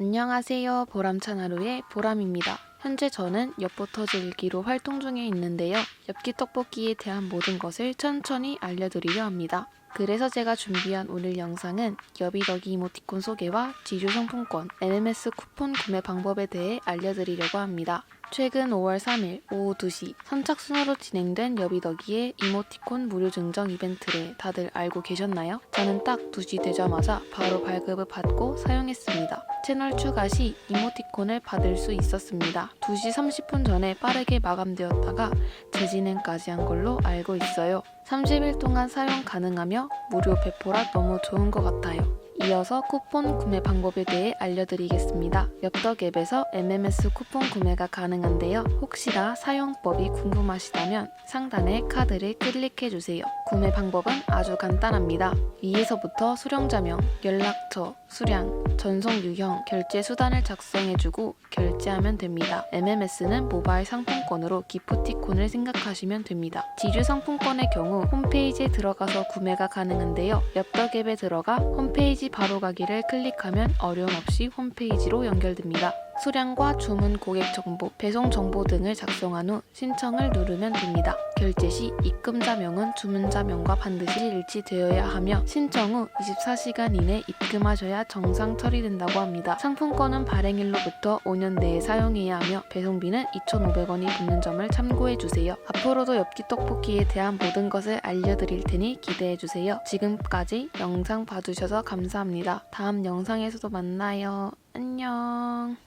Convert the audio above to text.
안녕하세요. 보람찬 하루의 보람입니다. 현재 저는 엽버터즐기로 활동 중에 있는데요. 엽기 떡볶이에 대한 모든 것을 천천히 알려드리려 합니다. 그래서 제가 준비한 오늘 영상은 여비덕이 이모티콘 소개와 지주 상품권, NMS 쿠폰 구매 방법에 대해 알려드리려고 합니다. 최근 5월 3일 오후 2시 선착순으로 진행된 여비덕이의 이모티콘 무료 증정 이벤트를 다들 알고 계셨나요? 저는 딱 2시 되자마자 바로 발급을 받고 사용했습니다. 채널 추가 시 이모티콘을 받을 수 있었습니다. 2시 30분 전에 빠르게 마감되었다가 재진행까지 한 걸로 알고 있어요. 30일 동안 사용 가능하며 무료 배포라 너무 좋은 것 같아요. 이어서 쿠폰 구매 방법에 대해 알려드리겠습니다. 엽떡 앱에서 MMS 쿠폰 구매가 가능한데요. 혹시나 사용법이 궁금하시다면 상단의 카드를 클릭해주세요. 구매 방법은 아주 간단합니다. 위에서부터 수령자명, 연락처, 수량, 전송 유형, 결제 수단을 작성해주고 결제하면 됩니다. MMS는 모바일 상품권으로 기프티콘을 생각하시면 됩니다. 지주 상품권의 경우 홈페이지에 들어가서 구매가 가능한데요. 엽떡 앱에 들어가 홈페이지 바로 가기를 클릭하면 어려움 없이 홈페이지로 연결됩니다. 수량과 주문 고객 정보, 배송 정보 등을 작성한 후 신청을 누르면 됩니다. 결제 시 입금자명은 주문자명과 반드시 일치되어야 하며 신청 후 24시간 이내 입금하셔야 정상 처리된다고 합니다. 상품권은 발행일로부터 5년 내에 사용해야 하며 배송비는 2,500원이 붙는 점을 참고해 주세요. 앞으로도 엽기 떡볶이에 대한 모든 것을 알려드릴 테니 기대해 주세요. 지금까지 영상 봐주셔서 감사합니다. 다음 영상에서도 만나요. 안녕.